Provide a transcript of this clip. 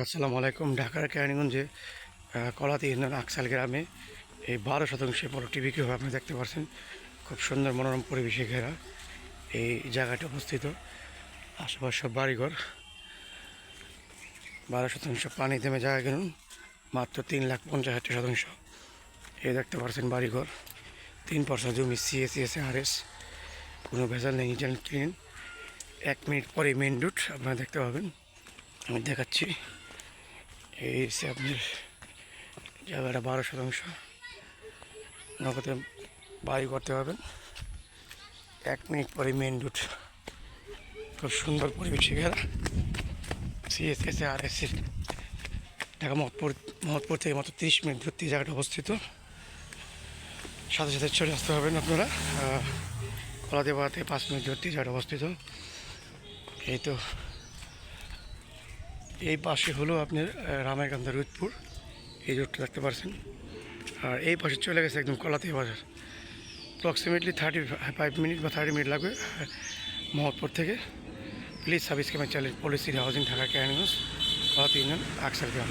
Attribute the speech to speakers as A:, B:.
A: আসসালামু আলাইকুম, ঢাকার কেরানীগঞ্জে কলাতি ইউনিয়ন আকসাল গ্রামে এই বারো শতাংশে প্রোডাক্টটি বিক্রি হবে আপনি দেখতে পাচ্ছেন খুব সুন্দর মনোরম পরিবেশে ঘেরা এই জায়গাটি অবস্থিত। আশেপাশে সব বাড়িঘর। বারো শতাংশ পানি থেমে জায়গা কিনুন মাত্র তিন লাখ পঞ্চাশ হাজার শতাংশ। এই দেখতে পাচ্ছেন বাড়িঘর। তিন পার্সেন্ট জমি সিএসিএস আর এস কোনো ভেজাল নেই নিজের কিনেন এক মিনিট পরে মেন রুট আপনারা দেখতে পাবেন। আমি দেখাচ্ছি। এই হচ্ছে আপনার জায়গাটা বারো শতাংশ নগদে বাড়ি করতে পারবেন। এক মিনিট পরে মেন রুট খুব সুন্দর পরিবেশে ঘেরা সিএসএস আর এস ঢাকা মহৎপুর মহৎপুর থেকে মাত্র তিরিশ মিনিট দূরত্বে জায়গাটা অবস্থিত। সাথে সাথে চলে আসতে হবেন আপনারা। কলাদেবা থেকে পাঁচ মিনিট দূরত্বে জায়গাটা অবস্থিত। এই তো এই পাশে হলো আপনার আহ, রামায়কান্দা রুদপুর এই রোডটা দেখতে পারছেন। আর এই পাশে চলে গেছে একদম কলাতে বাজার। অ্যাপ্রক্সিমেটলি থার্টি ফাইভ মিনিট বা থার্টি মিনিট লাগবে মহৎপুর থেকে। Please subscribe channel policy housing Dhaka Kaniganj কলাতে ইউনিয়ন আকসার গ্রাম